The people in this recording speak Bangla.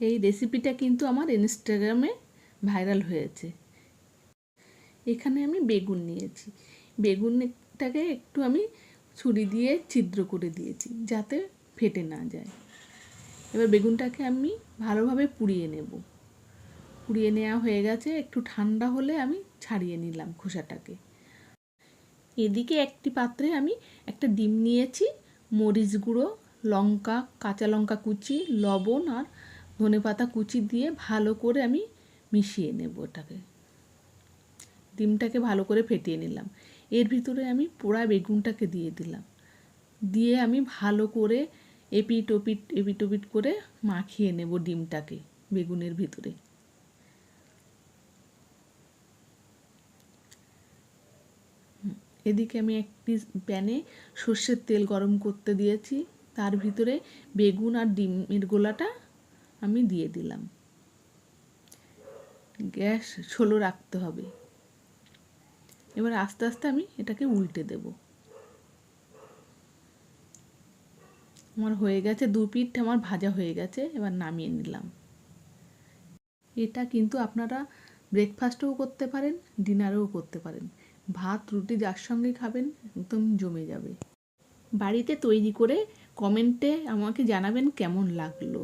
এই রেসিপিটা কিন্তু আমার ইনস্টাগ্রামে ভাইরাল হয়েছে। এখানে আমি বেগুন নিয়েছি। বেগুনটাকে একটু আমি ছুরি দিয়ে ছিদ্র করে দিয়েছি যাতে ফেটে না যায়। এবার বেগুনটাকে আমি ভালোভাবে পুড়িয়ে নেব। পুড়িয়ে নেওয়া হয়ে গেছে, একটু ঠান্ডা হলে আমি ছাড়িয়ে নিলাম খোসাটাকে। এদিকে একটি পাত্রে আমি একটা ডিম নিয়েছি, মরিচ গুঁড়ো, লঙ্কা, কাঁচা লঙ্কা কুচি, লবণ আর ধনেপাতা কুচি দিয়ে ভালো করে আমি মিশিয়ে নেব ওটাকে। ডিমটাকে ভালো করে ফেটিয়ে নিলাম। এর ভিতরে আমি পোড়া বেগুনটাকে দিয়ে দিলাম। দিয়ে আমি ভালো করে এপিট ওপিট করে মাখিয়ে নেব ডিমটাকে বেগুনের ভিতরে। এদিকে আমি একটি প্যানে সর্ষের তেল গরম করতে দিয়েছি। তার ভিতরে বেগুন আর ডিমের গোলাটা আমি দিয়ে দিলাম। গ্যাস ছোলো রাখতে হবে। এবার আস্তে আস্তে আমি এটাকে উল্টে দেব। আমার হয়ে গেছে, দু পিঠ আমার ভাজা হয়ে গেছে, এবার নামিয়ে নিলাম। এটা কিন্তু আপনারা ব্রেকফাস্টেও করতে পারেন ডিনারেও করতে পারেন। ভাত, রুটি যার সঙ্গে খাবেন, একদম জমে যাবে। বাড়িতে তৈরি করে কমেন্টে আমাকে জানাবেন কেমন লাগল।